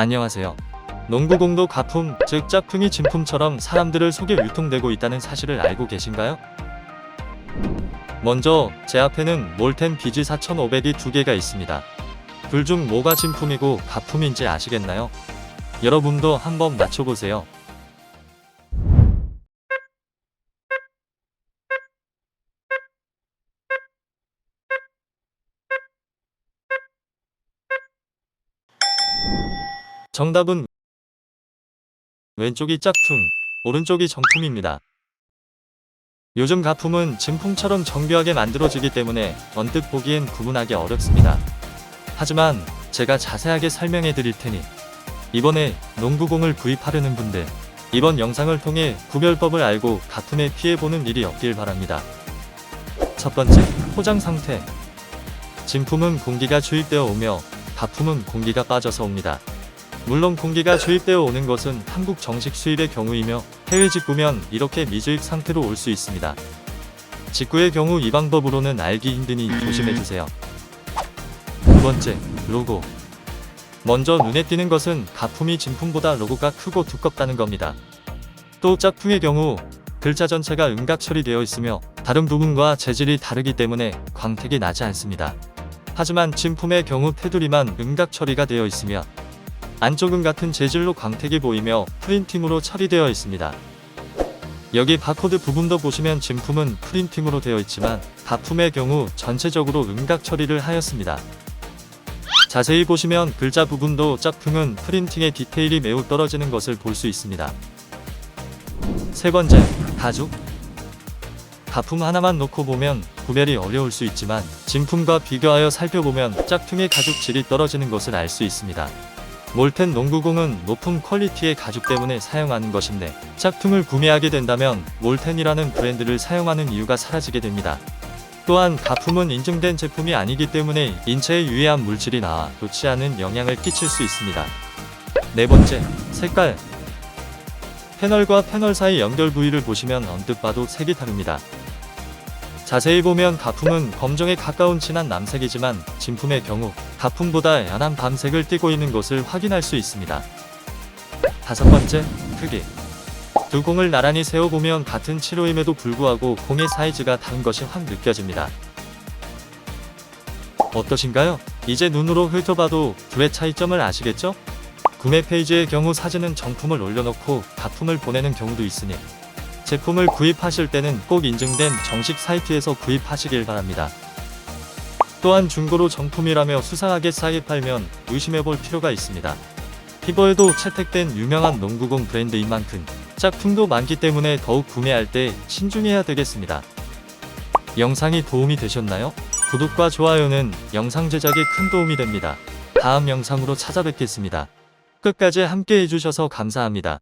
안녕하세요. 농구공도 가품, 즉 짝퉁이 진품처럼 사람들을 속여 유통되고 있다는 사실을 알고 계신가요? 먼저 제 앞에는 몰텐 비지 4500이 두 개가 있습니다. 둘 중 뭐가 진품이고 가품인지 아시겠나요? 여러분도 한번 맞춰보세요. 정답은 왼쪽이 짝퉁, 오른쪽이 정품입니다. 요즘 가품은 진품처럼 정교하게 만들어지기 때문에 언뜻 보기엔 구분하기 어렵습니다. 하지만 제가 자세하게 설명해 드릴 테니 이번에 농구공을 구입하려는 분들 이번 영상을 통해 구별법을 알고 가품에 피해보는 일이 없길 바랍니다. 첫 번째, 포장 상태. 진품은 공기가 주입되어 오며 가품은 공기가 빠져서 옵니다. 물론 공기가 주입되어 오는 것은 한국 정식 수입의 경우이며 해외 직구면 이렇게 미주입 상태로 올 수 있습니다. 직구의 경우 이 방법으로는 알기 힘드니 조심해주세요. 두 번째, 로고. 먼저 눈에 띄는 것은 가품이 진품보다 로고가 크고 두껍다는 겁니다. 또 짝퉁의 경우 글자 전체가 음각 처리되어 있으며 다른 부분과 재질이 다르기 때문에 광택이 나지 않습니다. 하지만 진품의 경우 테두리만 음각 처리가 되어 있으며 안쪽은 같은 재질로 광택이 보이며 프린팅으로 처리되어 있습니다. 여기 바코드 부분도 보시면 진품은 프린팅으로 되어 있지만 가품의 경우 전체적으로 음각 처리를 하였습니다. 자세히 보시면 글자 부분도 짝퉁은 프린팅의 디테일이 매우 떨어지는 것을 볼 수 있습니다. 세 번째, 가죽. 가품 하나만 놓고 보면 구별이 어려울 수 있지만 진품과 비교하여 살펴보면 짝퉁의 가죽 질이 떨어지는 것을 알 수 있습니다. 몰텐 농구공은 높은 퀄리티의 가죽 때문에 사용하는 것인데 짝퉁을 구매하게 된다면 몰텐이라는 브랜드를 사용하는 이유가 사라지게 됩니다. 또한 가품은 인증된 제품이 아니기 때문에 인체에 유해한 물질이 나와 좋지 않은 영향을 끼칠 수 있습니다. 네 번째, 색깔. 패널과 패널 사이 연결 부위를 보시면 언뜻 봐도 색이 다릅니다. 자세히 보면 가품은 검정에 가까운 진한 남색이지만 진품의 경우 가품보다 연한 밤색을 띠고 있는 것을 확인할 수 있습니다. 다섯 번째, 크기. 두 공을 나란히 세워보면 같은 치료임에도 불구하고 공의 사이즈가 다른 것이 확 느껴집니다. 어떠신가요? 이제 눈으로 훑어봐도 두의 차이점을 아시겠죠? 구매 페이지의 경우 사진은 정품을 올려놓고 가품을 보내는 경우도 있으니 제품을 구입하실 때는 꼭 인증된 정식 사이트에서 구입하시길 바랍니다. 또한 중고로 정품이라며 수상하게 싸게 팔면 의심해 볼 필요가 있습니다. 피버에도 채택된 유명한 농구공 브랜드인 만큼 짝퉁도 많기 때문에 더욱 구매할 때 신중해야 되겠습니다. 영상이 도움이 되셨나요? 구독과 좋아요는 영상 제작에 큰 도움이 됩니다. 다음 영상으로 찾아뵙겠습니다. 끝까지 함께 해주셔서 감사합니다.